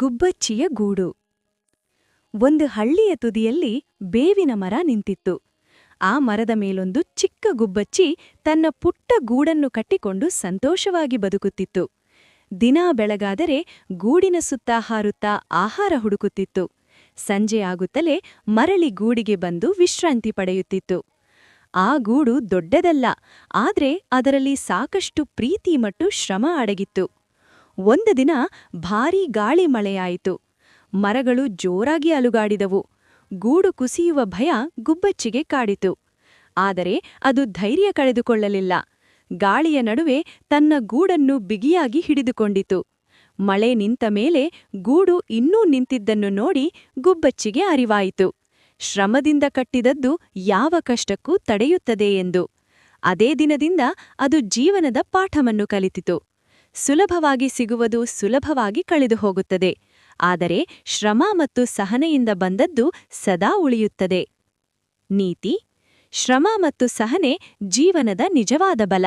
ಗುಬ್ಬಚ್ಚಿಯ ಗೂಡು. ಒಂದು ಹಳ್ಳಿಯ ತುದಿಯಲ್ಲಿ ಬೇವಿನ ಮರ ನಿಂತಿತ್ತು. ಆ ಮರದ ಮೇಲೊಂದು ಚಿಕ್ಕ ಗುಬ್ಬಚ್ಚಿ ತನ್ನ ಪುಟ್ಟ ಗೂಡನ್ನು ಕಟ್ಟಿಕೊಂಡು ಸಂತೋಷವಾಗಿ ಬದುಕುತ್ತಿತ್ತು. ದಿನಾ ಬೆಳಗಾದರೆ ಗೂಡಿನ ಸುತ್ತ ಹಾರುತ್ತಾ ಆಹಾರ ಹುಡುಕುತ್ತಿತ್ತು. ಸಂಜೆಯಾಗುತ್ತಲೇ ಮರಳಿ ಗೂಡಿಗೆ ಬಂದು ವಿಶ್ರಾಂತಿ ಪಡೆಯುತ್ತಿತ್ತು. ಆ ಗೂಡು ದೊಡ್ಡದಲ್ಲ, ಆದ್ರೆ ಅದರಲ್ಲಿ ಸಾಕಷ್ಟು ಪ್ರೀತಿ ಮತ್ತು ಶ್ರಮ ಅಡಗಿತ್ತು. ಒಂದು ದಿನ ಭಾರೀ ಗಾಳಿ ಮಳೆಯಾಯಿತು. ಮರಗಳು ಜೋರಾಗಿ ಅಲುಗಾಡಿದವು. ಗೂಡು ಕುಸಿಯುವ ಭಯ ಗುಬ್ಬಚ್ಚಿಗೆ ಕಾಡಿತು. ಆದರೆ ಅದು ಧೈರ್ಯ ಕಳೆದುಕೊಳ್ಳಲಿಲ್ಲ. ಗಾಳಿಯ ನಡುವೆ ತನ್ನ ಗೂಡನ್ನು ಬಿಗಿಯಾಗಿ ಹಿಡಿದುಕೊಂಡಿತು. ಮಳೆ ನಿಂತ ಮೇಲೆ ಗೂಡು ಇನ್ನೂ ನಿಂತಿದ್ದನ್ನು ನೋಡಿ ಗುಬ್ಬಚ್ಚಿಗೆ ಅರಿವಾಯಿತು. ಶ್ರಮದಿಂದ ಕಟ್ಟಿದದ್ದು ಯಾವ ಕಷ್ಟಕ್ಕೂ ತಡೆಯುತ್ತದೆ ಎಂದು. ಅದೇ ದಿನದಿಂದ ಅದು ಜೀವನದ ಪಾಠವನ್ನು ಕಲಿತಿತು. ಸುಲಭವಾಗಿ ಸಿಗುವುದು ಸುಲಭವಾಗಿ ಕಳೆದು ಹೋಗುತ್ತದೆ. ಆದರೆ ಶ್ರಮ ಮತ್ತು ಸಹನೆಯಿಂದ ಬಂದದ್ದು ಸದಾ ಉಳಿಯುತ್ತದೆ. ನೀತಿ, ಶ್ರಮ ಮತ್ತು ಸಹನೆ ಜೀವನದ ನಿಜವಾದ ಬಲ.